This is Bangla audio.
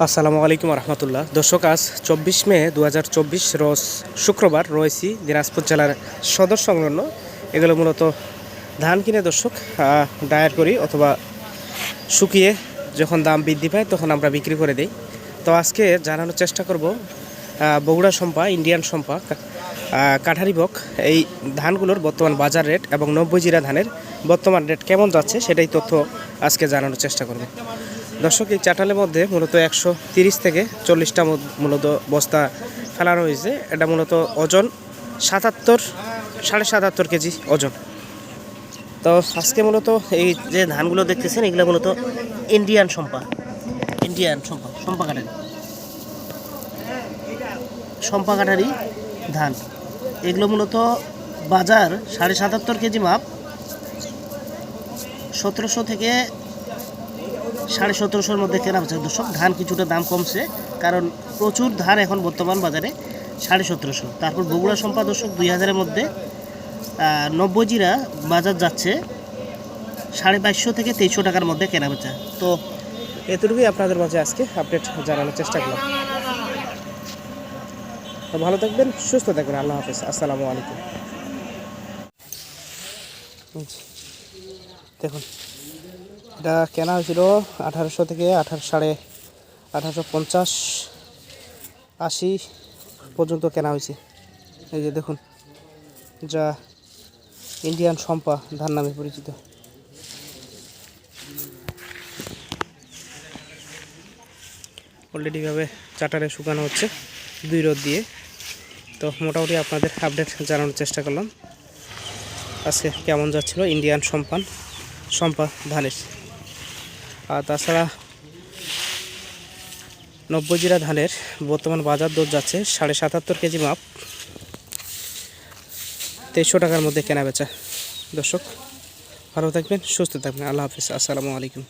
আসসালামু আলাইকুম রহমতুল্লাহ। দর্শক আজ চব্বিশ মে দু রোজ শুক্রবার রয়েছি দিনাজপুর জেলার সদর সংলগ্ন। এগুলো মূলত ধান কিনে দর্শক ডায়ার করি অথবা শুকিয়ে যখন দাম বৃদ্ধি পায় তখন আমরা বিক্রি করে দিই। তো আজকে জানানোর চেষ্টা করব বগুড়া সম্পা ইন্ডিয়ান সম্পা কা- আহ, কাঠারিবক এই ধানগুলোর বর্তমান বাজার রেট এবং নব্বই জিরা ধানের বর্তমান রেট কেমন যাচ্ছে সেটাই তথ্য আজকে জানানোর চেষ্টা করব। দর্শক, এই চাটালের মধ্যে মূলত একশো তিরিশ থেকে চল্লিশটা মূলত বস্তা ফেলানো হয়েছে এটা মূলত ওজন সাতাত্তর, সাড়ে সাতাত্তর কেজি ওজন। তো আজকে মূলত এই যে ধানগুলো দেখতেছেন, এগুলো মূলত ইন্ডিয়ান সম্পা ইন্ডিয়ান সম্পা সম্পা কাটারি। সম্পা কাটারি ধান। এগুলো মূলত বাজার সাড়ে সাতাত্তর কেজি মাপ, সতেরোশো থেকে সাড়ে সতেরোশোর মধ্যে কেনা হচ্ছে দর্শক, ধান কিছুটা দাম কমছে, কারণ প্রচুর ধান এখন বর্তমান বাজারে সাড়ে সতেরোশো। তারপর বগুড়া সম্পা দুই হাজারের মধ্যে নব্বই জিরা বাজার যাচ্ছে সাড়ে বাইশশো থেকে তেইশশো টাকার মধ্যে কেনা বেচা। তো এতটুকুই আপনাদের মাঝে আজকে আপডেট জানানোর চেষ্টা করলাম। তো ভালো থাকবেন, সুস্থ থাকবেন। আল্লাহ হাফেজ। আসসালামু আলাইকুম। দেখুন এটা কেনা হয়েছিল আঠারোশো থেকে আঠারো সাড়ে আঠারোশো পঞ্চাশ আশি পর্যন্ত কেনা হয়েছে। এই যে দেখুন, যা ইন্ডিয়ান সম্পা ধান নামে পরিচিত। অলরেডিভাবে চাটারে শুকানো হচ্ছে দুই রোদ দিয়ে। তো মোটামুটি আপনাদের আপডেট জানানোর চেষ্টা করলাম। আজকে কেমন যাচ্ছিল ইন্ডিয়ান সম্পান সম্পা ধানের? আর তাছাড়া নব্বই জিরা ধানের বর্তমান বাজার দর যাচ্ছে সাড়ে সাতাত্তর কেজি মাপ। তেইশশো টাকার মধ্যে কেনা বেচা। দর্শক, ভালো থাকবেন, সুস্থ থাকবেন। আল্লাহ হাফিজ। আসসালামু আলাইকুম।